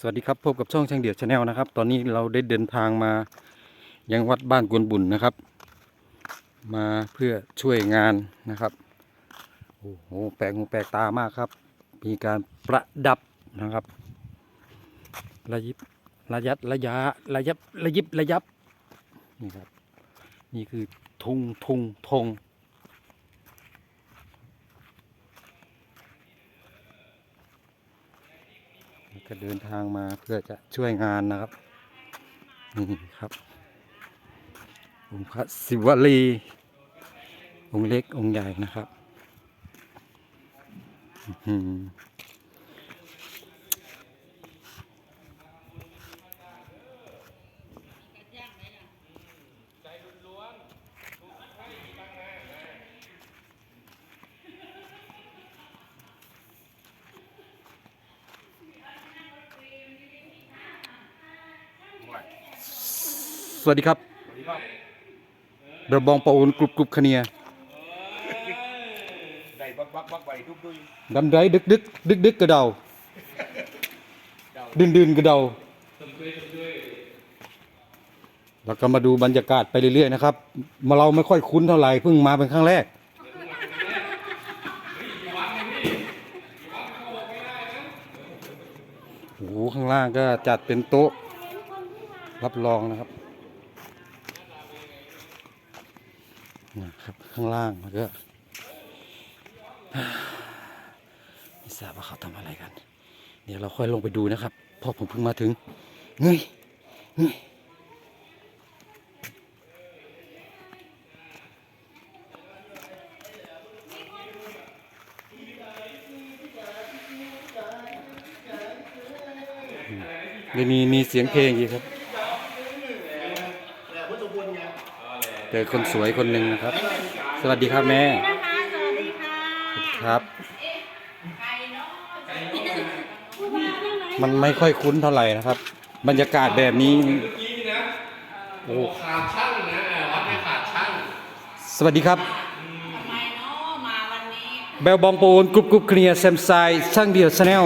สวัสดีครับพบกับช่องช่างเดี่ยวชาแนลนะครับ ตอนนี้เราได้เดินทางมายังวัดบ้านกวนบุญนะครับ มาเพื่อช่วยงานนะครับโอ้โหแปลกหูแปลกตามากครับ มีการประดับนะครับ ระยิบระยัดระยะระยับระยิบระยับนี่ครับนี่คือทุงทุงทง ก็เดินทางมาเพื่อจะช่วยงานนะครับ นี่ครับ องค์พระศิวลี องค์เล็กองค์ใหญ่นะครับ วัสดีครับระบองปะโอนกรุบกรุบคะเนียได้บักบักบักใบทุกดุยดำไรดึกดึกดึกดึกกระเดาดืนดืนกระเดาแล้วก็มาดูบรรยากาศไปเรื่อยๆนะครับ มาเราไม่ค่อยคุ้นเท่าไหร่เพิ่งมาเป็นครั้งแรกโอ้โหข้างล่างก็จัดเป็นโต๊ะ รับรองนะครับ นะครับข้างล่างแล้วก็ไม่ทราบว่าเขาทำอะไรกัน เดี๋ยวเราค่อยลงไปดูนะครับพราะผมเพิ่งมาถึงเงยเงยเดี๋ยมีมีเสียงเพลงอีกครับ เจอคนสวยคนหนึ่งนะครับ สวัสดีครับแม่นะคะสวัสดีค่ะครับไก่เนาะผู้มาเรื่องไหนมันไม่ค่อยคุ้นเท่าไหร่นะครับ บรรยากาศแบบนี้กี้นะโอ้ขาดช่างนะวัดไม่ขาดช่างสวัสดีครับทำไมเนาะมาวันนี้เบลบองปูนกรุบกรุบเคลียร์แซมไซช่างเดียวชาแนล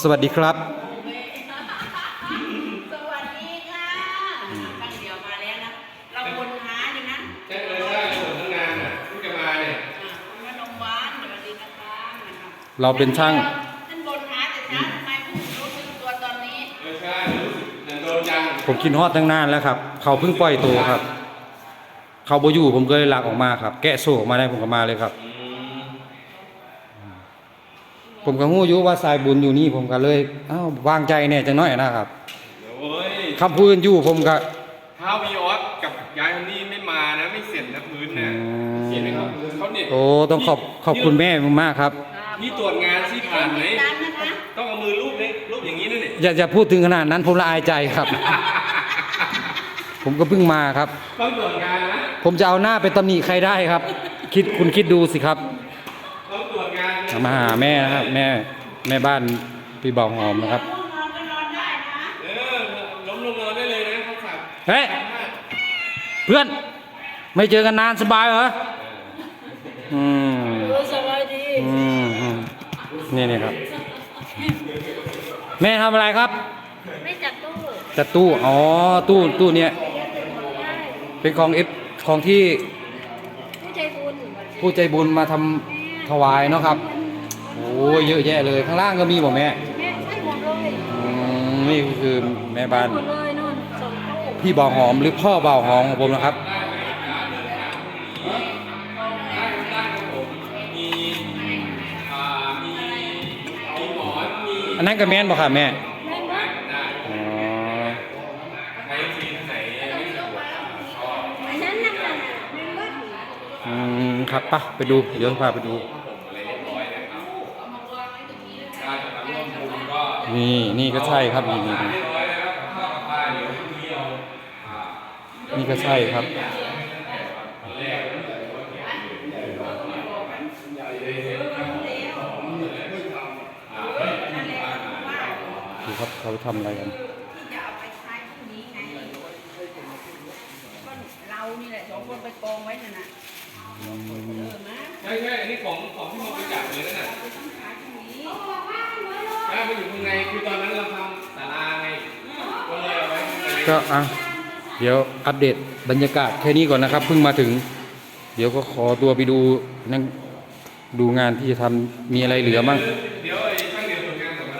สวัสดีครับ สวัสดีค่ะตั้งเดียวมาแล้วนะ เราคนหาอยู่นะ ใช่เลยใช่ผมตั้งนานอะเพิ่งจะมาเนี่ย อ่าคุณมนมหวานสวัสดีนะคะ เราเป็นช่างท่านบนหาแต่เช้าทำไมเพิ่งรู้สึกตัวตอนนี้ไม่ใช่รู้สึกเหมือนโดนจังผมกินฮอดตั้งนานแล้วครับ เขาเพิ่งปล่อยตัวครับ เขาโบอยู่ผมก็เลยหลักออกมาครับ แกะโซ่ออกมาได้ผมก็มาเลยครับผมก็หู้อยุว่าสายบุญอยู่นี่ผมก็เลยอ้าววางใจเนี่ยจังน้อยนะครับโอ้ยคำพูดอยู่ผมก็ ถ้าวีออสกับยายคนนี้ไม่มานะ ไม่เสร็จนะพื้นนะอืมเห็นไหมครับพื้นเขาเนี่ยโอ้ต้องขอบขอบคุณแม่มากๆครับ นี่ตรวจงานที่ผ่านไหมตามนะคะต้องเอามือรูปนี้รูปอย่างนี้นั่นนี่อย่าอย่าพูดถึงขนาดนั้นผมละอายใจครับ ผมก็เพิ่งมาครับ ต้องตรวจงานนะผมจะเอาหน้าไปตำหนิใครได้ครับ คิดคุณคิดดูสิครับต้องตรวจงานนะมาหาแม่นะครับ แม่แม่บ้านพี่บ่าวหอมนะครับห้องนอนก็นอนได้นะเออล้มลงนอนได้เลยนะเขาขับเฮ้ยเพื่อน ไม่เจอกันนานสบายเหรออืม เออสบายดี อืมอืม นี่นี่ครับ แม่ทำอะไรครับไม่จับตู้จัดตู้ อ๋อ ตู้ตู้เนี้ยได้เป็นของเอฟของที่ผู้ใจบุญผู้ใจบุญมาทำถวายเนาะครับ โอ้ยเยอะแยะเลย ข้างล่างก็มีบ่แม่แม่ให้หมดเลยอืมนี่ก็คือแม่บ้าน หมดเลยนู่นสองตู้ พี่บ่าวหอมหรือพ่อบ่าวหอมของผมนะครับ อันนั้นก็แม่นบ่ครับแม่แม่นว่อ๋อใช้ทีมไหนไม่สะดวกอันนั้นนะคะแม่นว่อืมครับปะไปดูเดี๋ยวพาไปดู นี่นี่ก็ใช่ครับนี่นี่นี่เรียบร้อยแล้วครับข้าวปลาเดี๋ยวพรุ่งนี้เอาอ่า นี่ก็ใช่ครับ ดู ครับเขาทำอะไรกันจะเอาไปใช้พรุ่งนี้ไงก็เรานี่แหละสองคนไปกองไว้น่ะนะเออมาใช่ใช่อันนี้ของของที่มาบริจาคเลยนั่นน่ะไปต้องใช้พรุ่งนี้ใช่ให้มันอยู่ข้างในคือตอนนั้นเราทำศาลาไงก็เลยเอาไว้ข้างในก็อะเดี๋ยวอัปเดตบรรยากาศแค่นี้ก่อนนะครับเพิ่งมาถึง เดี๋ยวก็ขอตัวไปดูนั่งดูงานที่จะทำมีอะไรเหลือมั่ง